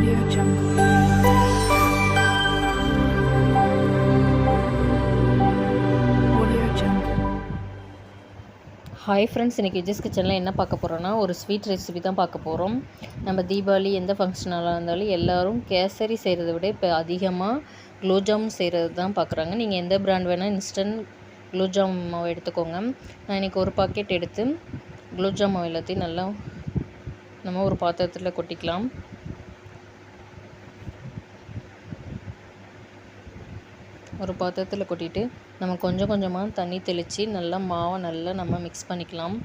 Audio Jungle. Audio Jungle. Hi friends இன்றைக்கி விஜய்ஸ் கிச்சனில் என்ன பார்க்க போகிறோன்னா ஒரு ஸ்வீட் ரெசிபி தான் பார்க்க போகிறோம் நம்ம தீபாவளி எந்த ஃபங்க்ஷனாக இருந்தாலும் எல்லோரும் கேசரி செய்கிறத விட இப்போ அதிகமாக குலோப்ஜாமுன் செய்கிறது தான் பார்க்குறாங்க நீங்கள் எந்த பிராண்ட் வேணால் இன்ஸ்டன்ட் குலோப்ஜாம் மாவு எடுத்துக்கோங்க நான் இன்றைக்கி ஒரு பாக்கெட் எடுத்து குலோப்ஜாம் மாவு எல்லாத்தையும் நல்லா நம்ம ஒரு பாத்திரத்தில் கொட்டிக்கலாம் ஒரு பாத்திரத்தில் கொட்டிட்டு நம்ம கொஞ்சம் கொஞ்சமாக தண்ணி தெளித்து நல்லா மாவை நல்லா நம்ம மிக்ஸ் பண்ணிக்கலாம்.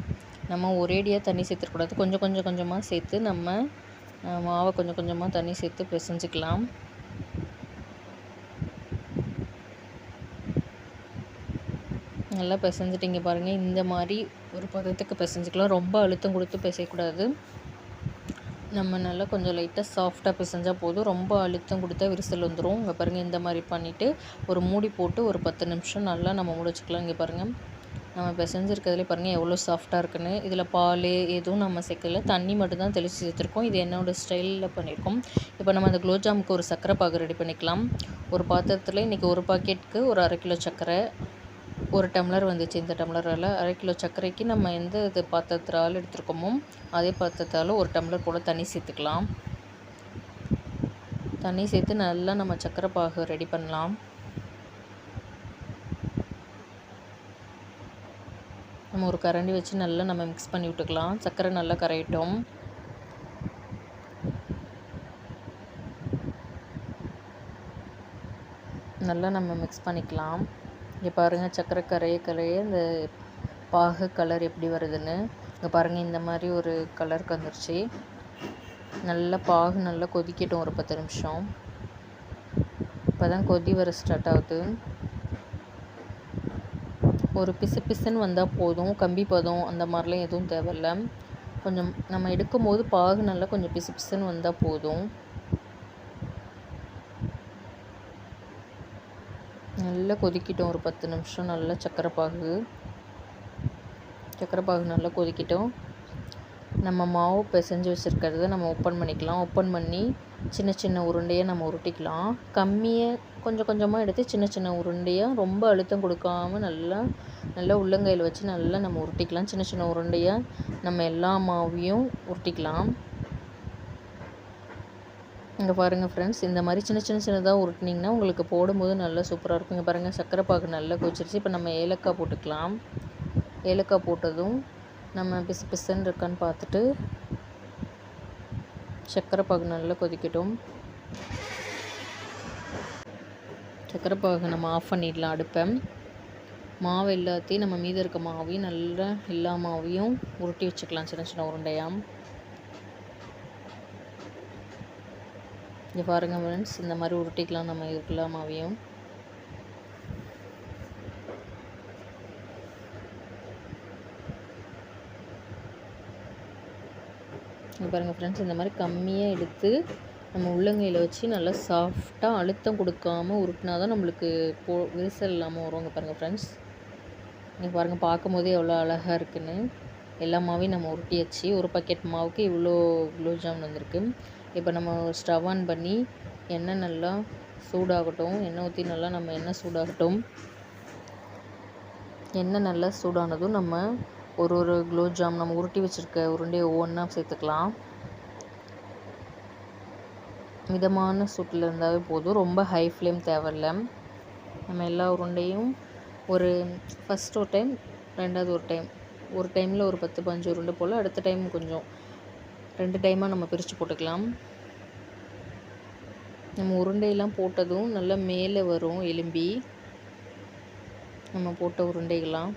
நம்ம ஒரேடியாக தண்ணி சேர்த்துக்கூடாது கொஞ்சம் கொஞ்சம் கொஞ்சமாக சேர்த்து நம்ம மாவை கொஞ்சம் கொஞ்சமாக தண்ணி சேர்த்து பிசைஞ்சிக்கலாம். நல்லா பிசைஞ்சிட்டிங்க பாருங்கள் இந்த மாதிரி ஒரு பதத்துக்கு பிசைஞ்சிக்கலாம். ரொம்ப அழுத்தம் கொடுத்து பிசையக்கூடாது. நம்ம நல்லா கொஞ்சம் லைட்டாக சாஃப்டாக பிசைஞ்சால் போதும். ரொம்ப அழுத்தம் கொடுத்தா விரிசல் வந்துடும் இங்கே பாருங்கள் இந்த மாதிரி பண்ணிவிட்டு ஒரு மூடி போட்டு ஒரு பத்து நிமிஷம் நல்லா நம்ம முடிச்சுக்கலாம் இங்கே பாருங்கள் நம்ம பிசைஞ்சிருக்கிறதுலே பாருங்கள் எவ்வளோ சாஃப்டாக இருக்குன்னு. இதில் பால் எதுவும் நம்ம சேர்க்கல. தண்ணி மட்டும் தான் தெளித்து சேர்த்துருக்கோம் இது என்னோடய ஸ்டைலில் பண்ணியிருக்கோம். இப்போ நம்ம அந்த குலோப்ஜாமுக்கு ஒரு சர்க்கரை பாகு ரெடி பண்ணிக்கலாம். ஒரு பாத்திரத்தில் இன்றைக்கி ஒரு பாக்கெட்டுக்கு ஒரு அரை கிலோ சர்க்கரை ஒரு டம்ளர் வந்துச்சு. இந்த டம்ளரால் அரை கிலோ சர்க்கரைக்கு நம்ம எந்த இது பாத்திரத்தால் எடுத்துருக்கோமோ அதே பாத்திரத்தால் ஒரு டம்ளர் போல் தண்ணி சேர்த்துக்கலாம். தண்ணி சேர்த்து நல்லா நம்ம சர்க்கரை பாகு ரெடி பண்ணலாம். நம்ம ஒரு கரண்டி வச்சு நல்லா நம்ம மிக்ஸ் பண்ணி விட்டுக்கலாம். சர்க்கரை நல்லா கரையிட்டோம். நல்லா நம்ம மிக்ஸ் பண்ணிக்கலாம். இங்கே பாருங்கள் சக்கரை கரைய கரைய இந்த பாகு கலர் எப்படி வருதுன்னு. இங்கே பாருங்கள் இந்த மாதிரி ஒரு கலருக்கு வந்துருச்சு. நல்லா பாகு நல்லா கொதிக்கட்டும் ஒரு பத்து நிமிஷம். இப்போ தான் கொதி வர ஸ்டார்ட் ஆகுது. ஒரு பிசு பிசுன்னு வந்தால் போதும். கம்பி பதம் அந்த மாதிரிலாம் எதுவும் தேவையில்ல. கொஞ்சம் நம்ம எடுக்கும்போது பாகு நல்லா கொஞ்சம் பிசு பிசுன்னு வந்தால் போதும். நல்லா கொதிக்கிட்டோம் ஒரு பத்து நிமிஷம் நல்லா சக்கரை பாகு. சக்கரை பாகு நல்லா கொதிக்கிட்டோம். நம்ம மாவு பிசைஞ்சு வச்சுருக்கிறத நம்ம ஓப்பன் பண்ணிக்கலாம். ஓப்பன் பண்ணி சின்ன சின்ன உருண்டையாக நம்ம உருட்டிக்கலாம். கம்மியாக கொஞ்சம் கொஞ்சமாக எடுத்து சின்ன சின்ன உருண்டையாக ரொம்ப அழுத்தம் கொடுக்காம நல்லா நல்லா உள்ளங்கையில் வச்சு நல்லா நம்ம உருட்டிக்கலாம். சின்ன சின்ன உருண்டையாக நம்ம எல்லா மாவையும் உருட்டிக்கலாம். இங்கே பாருங்கள் ஃப்ரெண்ட்ஸ் இந்த மாதிரி சின்ன சின்ன சின்னதாக உருட்டினீங்கன்னா உங்களுக்கு போடும்போது நல்லா சூப்பராக இருக்கும். இங்கே பாருங்கள் சர்க்கரை பாகு நல்லா கொச்சிருச்சு இப்போ நம்ம ஏலக்காய் போட்டுக்கலாம். ஏலக்காய் போட்டதும் நம்ம பிசு பிசுன்னு இருக்கான்னு பார்த்துட்டு சர்க்கரை பாகு நல்லா கொதிக்கட்டும். சர்க்கரை பாகு நம்ம ஆஃப் பண்ணிடலாம் அடுப்பை. மாவு எல்லாத்தையும் நம்ம மீதி இருக்க மாவையும் நல்லா எல்லா மாவையும் உருட்டி வச்சுக்கலாம் சின்ன சின்ன உருண்டையாக இங்கே பாருங்கள் ஃப்ரெண்ட்ஸ் இந்த மாதிரி உருட்டிக்கலாம் நம்ம இருக்கலாமாவையும். இங்கே பாருங்கள் ஃப்ரெண்ட்ஸ் இந்த மாதிரி கம்மியாக எடுத்து நம்ம உள்ளங்கையில் வச்சு நல்லா சாஃப்டாக அழுத்தம் கொடுக்காம உருட்டினா தான் நம்மளுக்கு போ விரிசல் இல்லாமல் வருவாங்க பாருங்கள் ஃப்ரெண்ட்ஸ் இங்கே பாருங்கள் பார்க்கும்போதே எவ்வளோ அழகாக இருக்குன்னு. எல்லா மாவையும் நம்ம உருட்டியாச்சு. ஒரு பக்கெட் மாவுக்கு இவ்வளோ குலோப்ஜாமுன் வந்திருக்கு. இப்போ நம்ம ஸ்டவ் ஆன் பண்ணி எண்ணெய் நல்லா சூடாகட்டும் எண்ணெய் ஊற்றி நல்லா நம்ம எண்ணெய் சூடாகட்டும். எண்ணெய் நல்லா சூடானதும் நம்ம ஒரு ஒரு குலோப்ஜாம் நம்ம உருட்டி வச்சுருக்க உருண்டையை ஒவ்வொன்றா சேர்த்துக்கலாம். மிதமான சூட்டில் இருந்தாவே போதும். ரொம்ப ஹை ஃப்ளேம் தேவையில்ல. நம்ம எல்லா உருண்டையும் ஒரு ஃபஸ்ட் ஒரு டைம் ரெண்டாவது ஒரு டைம் ஒரு டைமில் ஒரு பத்து பதினஞ்சு உருண்டை போல் அடுத்த டைம் கொஞ்சம் ரெண்டு டைமாக நம்ம பிரித்து போட்டுக்கலாம். நம்ம உருண்டையெல்லாம் போட்டதும் நல்லா மேலே வரும் எலும்பி. நம்ம போட்ட உருண்டைகள்லாம்.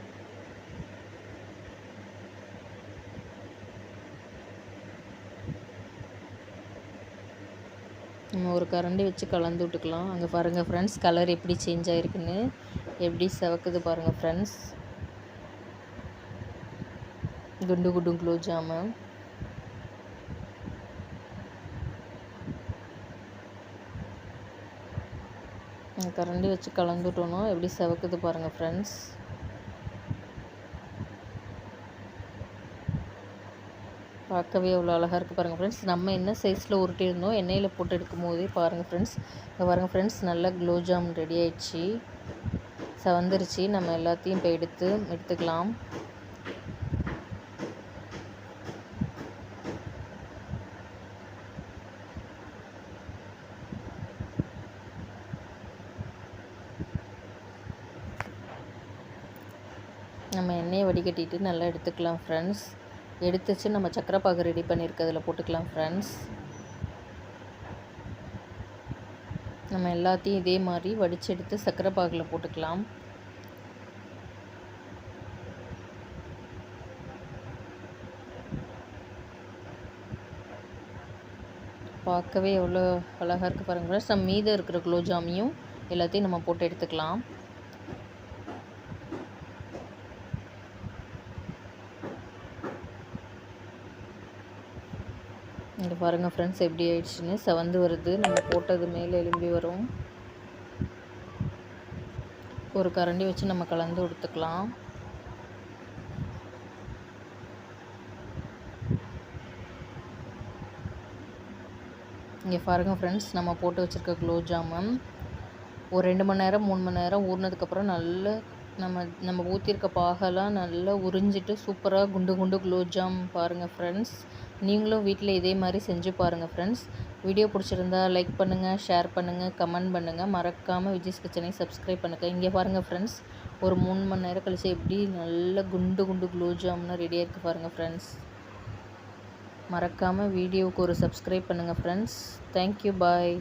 நம்ம ஒரு கரண்டி வச்சு கலந்து விட்டுக்கலாம். அங்கே பாருங்கள் ஃப்ரெண்ட்ஸ் கலர் எப்படி சேஞ்ச் ஆகிருக்குன்னு எப்படி செவக்குது பாருங்கள் ஃப்ரெண்ட்ஸ் குண்டு குண்டு குலோப் ஜாமு கரண்டி வச்சு கலந்துட்டோன்னா எப்படி செவக்குது பாருங்கள் ஃப்ரெண்ட்ஸ் பார்க்கவே அவ்வளோ அழகாக இருக்குது பாருங்கள் ஃப்ரெண்ட்ஸ் நம்ம என்ன சைஸில் உருட்டியிருந்தோம் எண்ணெயில் போட்டு எடுக்கும் போதே பாருங்கள் ஃப்ரெண்ட்ஸ் இப்போ பாருங்கள் ஃப்ரெண்ட்ஸ் நல்லா குலோப்ஜாம் ரெடி ஆயிடுச்சு. செவந்துருச்சு. நம்ம எல்லாத்தையும் இப்போ எடுத்து எடுத்துக்கலாம். நம்ம எண்ணெயை வடிகட்டிட்டு நல்லா எடுத்துக்கலாம் ஃப்ரெண்ட்ஸ் எடுத்துச்சு நம்ம சக்கரை பாகு ரெடி பண்ணியிருக்கிறதுல போட்டுக்கலாம் ஃப்ரெண்ட்ஸ் நம்ம எல்லாத்தையும் இதே மாதிரி வடித்து எடுத்து சக்கரை பாகில் போட்டுக்கலாம். பார்க்கவே எவ்வளோ அழகாக இருக்குது பாருங்கள் ஃப்ரெண்ட்ஸ் நம்ம மீதம் இருக்கிற குலோப்ஜாமையும் எல்லாத்தையும் நம்ம போட்டு எடுத்துக்கலாம். இங்கே பாருங்கள் ஃப்ரெண்ட்ஸ் எப்படி ஆயிடுச்சுன்னு. செவந்து வருது. நம்ம போட்டது மேலே எலும்பி வரும். ஒரு கரண்டி வச்சு நம்ம கலந்து கொடுத்துக்கலாம். இங்கே பாருங்கள் ஃப்ரெண்ட்ஸ் நம்ம போட்டு வச்சுருக்க குலோப் ஜாமுன். ஒரு ரெண்டு மணி நேரம் மூணு மணி நேரம் ஊறினதுக்கப்புறம் நல்ல நம்ம நம்ம ஊற்றிருக்க பாகெல்லாம் நல்லா உறிஞ்சிட்டு சூப்பராக குண்டு குண்டு குலோப் ஜாம் பாருங்கள் ஃப்ரெண்ட்ஸ் நீங்களும் வீட்டில் இதே மாதிரி செஞ்சு பாருங்கள் ஃப்ரெண்ட்ஸ் வீடியோ பிடிச்சிருந்தா லைக் பண்ணுங்கள் ஷேர் பண்ணுங்கள் கமெண்ட் பண்ணுங்கள் மறக்காமல் விஜய்ஸ் கிச்சனை சப்ஸ்கிரைப் பண்ணுங்கள் இங்கே பாருங்கள் ஃப்ரெண்ட்ஸ் ஒரு மூணு மணி நேரம் கழிச்சு எப்படி நல்ல குண்டு குண்டு குலோப் ஜாம்னு ரெடியாக இருக்குது பாருங்கள் ஃப்ரெண்ட்ஸ் மறக்காமல் வீடியோவுக்கு ஒரு சப்ஸ்கிரைப் பண்ணுங்கள் ஃப்ரெண்ட்ஸ் தேங்க்யூ பாய்